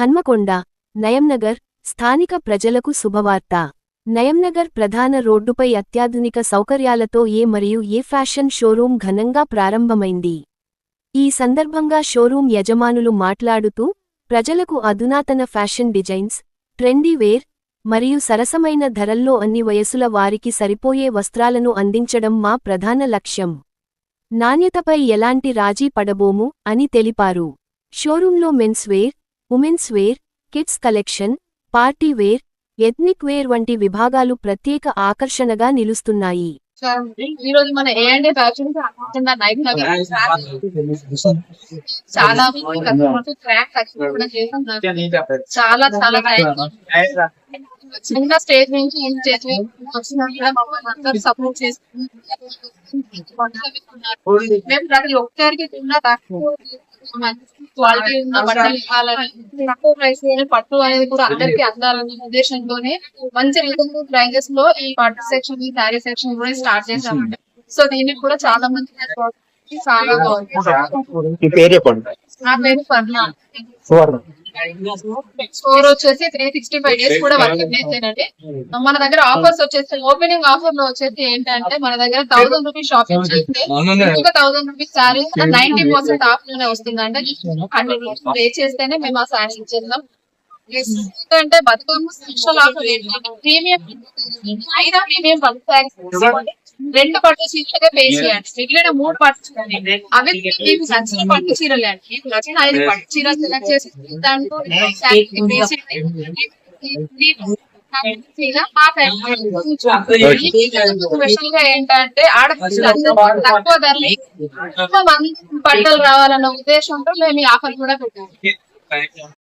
హన్మకొండ నయంనగర్ స్థానిక ప్రజలకు శుభవార్త. నయంనగర్ ప్రధాన రోడ్డుపై అత్యాధునిక సౌకర్యాలతో ఏ మరియు ఏ ఫ్యాషన్ షోరూం ఘనంగా ప్రారంభమైంది. ఈ సందర్భంగా షోరూం యజమానులు మాట్లాడుతూ ప్రజలకు అధునాతన ఫ్యాషన్ డిజైన్స్ ట్రెండీ వేర్ మరియు సరసమైన ధరల్లో అన్ని వయసుల వారికి సరిపోయే వస్త్రాలను అందించడం మా ప్రధాన లక్ష్యం. నాణ్యతపై ఎలాంటి రాజీ పడబోము అని తెలిపారు. షోరూంలో men's wear women's wear kids collection party wear ethnic wear వంటి విభాగాలు ప్రత్యేక ఆకర్షణగా నిలుస్తున్నాయి. ఈ రోజు మన ఏ అండ్ ఫ్యాషన్ నైట్ చాలా. చిన్న స్టేజ్ నుంచి వచ్చినా సపోర్ట్ చేస్తున్నారు మేము ప్రతి ఒక్కరికి తక్కువ క్వాలిటీ ఉన్న బట్టలు ఇవ్వాలని తక్కువ ప్రైస్లోనే పట్టు అనేది కూడా అందరికి అందాలనే ఉద్దేశంతోనే మంచి రీజనబుల్ ప్రైజెస్లో ఈ పట్టు సెక్షన్ ఈ శారీ సెక్షన్ కూడా స్టార్ట్ చేశామండి. సో దీనికి కూడా చాలా మంది చాలా బాగుంది నా పేరు పర్ణ స్టోర్ వచ్చేసి త్రీ సిక్స్టీ ఫైవ్ డేస్ కూడా వర్కింగ్ చేసేనండి మన దగ్గర ఆఫర్స్ వచ్చేసి ఓపెనింగ్ ఆఫర్లో వచ్చేసి ఏంటంటే మన దగ్గర థౌసండ్ రూపీస్ షాపింగ్ చేస్తే ఇంకొక thousand rupees sari ninety percent ఆఫ్లోనే వస్తుంది అంటే హండ్రెడ్ రూపీస్ పే చేస్తేనే మేము ఆ సారీ ఇచ్చేద్దాం అంటే బతుకమ్మ స్పెషల్ ఆఫర్ ఏంటంటే ప్రీమియం ఐదు ప్రీమియం పట్టు సారీస్ రెండు పట్టు చీరలకే పే చేయండి మిగిలిన మూడు పట్టు చీరలు అవి మీకు నచ్చిన పట్టు చీరలే అండి. మీకు నచ్చిన ఐదు పట్టు చీరలు సెలెక్ట్ చేసి దాంట్లో స్పెషల్గా ఏంటంటే ఆడపిల్లలు తక్కువ ధరలు ఎక్కువ మంది బట్టలు రావాలన్న ఉద్దేశంతో మేము ఈ ఆఫర్ కూడా పెట్టాము.